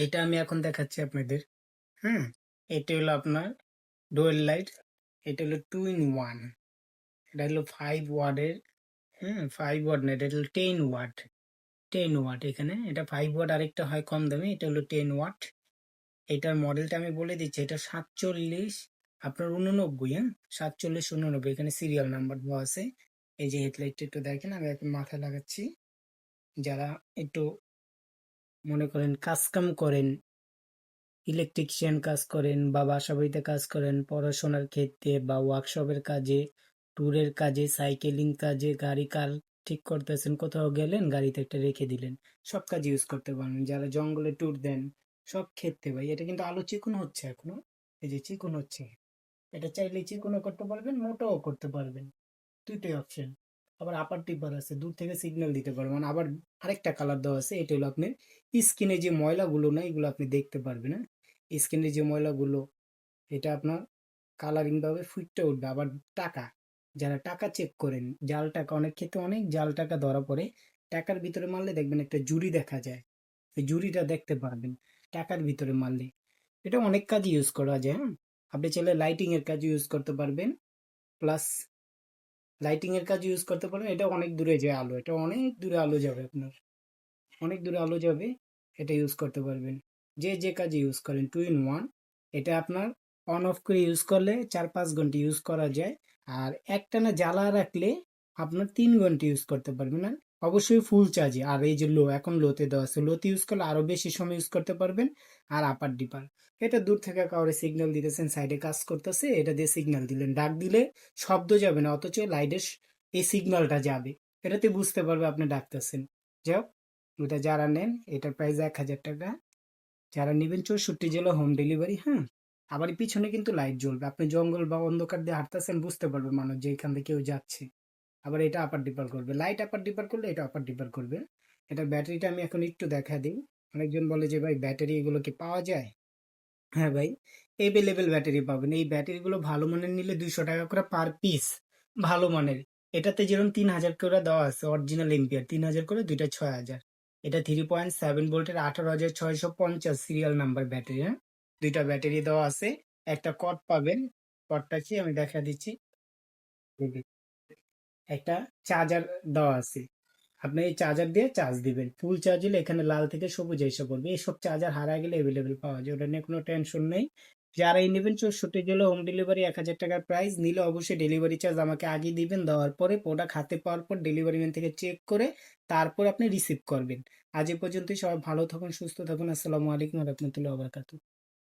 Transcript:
এইটা আমি এখন দেখাচ্ছি আপনাদের। হুম, এটা হলো আপনার ডোয়েল লাইট, এটা হলো টু ইন ওয়ান এটা হলো ফাইভ ওয়ার্ডের, হুম ফাইভ ওয়ার্ড না, এটা হলো টেন ওয়াট টেন ওয়াট এখানে, এটা ফাইভ ওয়াট আরেকটা হয় কম দামে, এটা হলো টেন ওয়াট এটার মডেলটা আমি বলে দিচ্ছি, এটা সাতচল্লিশ, আপনার উননব্বই হ্যাঁ সাতচল্লিশ উননব্বই, এখানে সিরিয়াল নাম্বার দেওয়া আছে। এই যে হেডলাইটটা একটু দেখেন, আমি এখন মাথায় লাগাচ্ছি। যারা একটু মনে করেন কাজকাম করেন ইলেকট্রিশিয়ান কাজ করেন বা বাসা বাড়িতে কাজ করেন, পড়াশোনার ক্ষেত্রে বা ওয়ার্কশপের কাজে ট্যুরের কাজে সাইকেলিং কাজে, গাড়ি কার ঠিক করতেছেন, কোথাও গেলেন, গাড়িতে একটা রেখে দিলেন। সব কাজ ইউজ করতে পারবেন যারা জঙ্গলে ট্যুর দেন, সব ক্ষেত্রে ভাই। এটা কিন্তু আলো চিকন হচ্ছে এখনও, এই যে চিকন হচ্ছে। এটা চাইলে চিকনও করতে পারবেন, মোটাও করতে পারবেন দুইটাই অপশন আবার আপার টিপার আছে, দূর থেকে সিগন্যাল দিতে পারবেন আবার আরেকটা কালার দেওয়া আছে, এটা হলো আপনার স্কিনে যে ময়লাগুলো না, এগুলো আপনি দেখতে পারবেন হ্যাঁ? স্কিনে যে ময়লাগুলো, এটা আপনার কালারিং ভাবে ফুটতে উঠবে। আবার টাকা, যারা টাকা চেক করেন, জাল টাকা, অনেক ক্ষেত্রে অনেক জাল টাকা ধরা পড়ে। টাকার ভিতরে মারলে দেখবেন একটা জুরি দেখা যায়। এই জুরিটা দেখতে পারবেন, টাকার ভিতরে মারলে। এটা অনেক কাজে ইউজ করা যায় হ্যাঁ? আপনি চাইলে লাইটিংয়ের কাজে ইউজ করতে পারবেন প্লাস লাইটিং এর কাজ ইউজ করতে পারবেন, এটা অনেক দূরে যায় আলো, এটা অনেক দূরে আলো যাবে আপনার। অনেক দূরে আলো যাবে, এটা ইউজ করতে পারবেন। যে যে কাজে ইউজ করেন টু ইন ওয়ান এটা আপনার অন অফ করে ইউজ করলে চার, পাঁচ ঘণ্টা ইউজ করা যায়। আর একটানা জ্বালা রাখলে আপনার তিন ঘণ্টা ইউজ করতে পারবেন। না অবশ্যই ফুল চার্জে আর এই যে লো এখন লোতে দেওয়া আছে। লোতে ইউজ করলে আরও বেশি সময় ইউজ করতে পারবেন। আর আপার ডিপার এটা দূর থেকে কাউরে সিগন্যাল দিতেছেন সাইডে কাজ করতেছে, এটা দিয়ে সিগন্যাল দিলেন। ডাক দিলে শব্দ যাবে না, অথচ লাইটের এই সিগন্যালটা যাবে। এটাতে বুঝতে পারবে আপনি ডাকতেছেন। যাও ওটা যারা নেন, এটার প্রাইস এক হাজার টাকা। যারা নেবেন চৌষট্টি জেলা হোম ডেলিভারি হ্যাঁ? আবার পিছনে কিন্তু লাইট জ্বলবে। আপনি জঙ্গল বা অন্ধকার দিয়ে হাঁটতেছেন, বুঝতে পারবে মানুষ যে এখান থেকে কেউ যাচ্ছে। আবার এটা আপার ডিপার করবে। লাইট আপার ডিপার করলে এটা আপার ডিপার করবে। এটা ব্যাটারিটা আমি এখন একটু দেখা দিই। অনেকজন বলে যে, ভাই ব্যাটারি এগুলো কি পাওয়া যায়? হ্যাঁ ভাই এভেলেবেল ব্যাটারি পাবেন। এই ব্যাটারিগুলো ভালো মানের নিলে দুইশো টাকা করে পার পিস ভালো মানের। এটাতে যেরকম তিন হাজার করে দেওয়া আছে অরিজিনাল এম্পিয়ার তিন হাজার করে দুইটা ছয় হাজার। এটা থ্রি পয়েন্ট সেভেন ভোল্টের আঠারো হাজার ছয়শো পঞ্চাশ সিরিয়াল নাম্বার ব্যাটারি হ্যাঁ? দুইটা ব্যাটারি দেওয়া আছে। একটা কট পাবেন। কটটা কি আমি দেখা দিচ্ছি? একটা চার্জার দেওয়া আছে। আপনি এই চার্জার দিয়ে চার্জ দিবেন। ফুল চার্জ হলে এখানে লাল থেকে সবুজ এসে পড়বে। এইসব চার্জার হারা গেলে অ্যাভেলেবেল পাওয়া যায়। ওটা নিয়ে কোনো টেনশন নেই। যারা এই নেবেন, চৌষট্টি জেলা হোম ডেলিভারি এক হাজার টাকার প্রাইস নিলে অবশ্যই ডেলিভারি চার্জ আমাকে আগে দিবেন। দেওয়ার পরে প্রোডাক্ট হাতে পাওয়ার পর ডেলিভারি ম্যান থেকে চেক করে তারপর আপনি রিসিভ করবেন। আজ এ পর্যন্তই। সবাই ভালো থাকুন, সুস্থ থাকুন। আসসালামু আলাইকুম রহমতুল্লাহ বারকাতু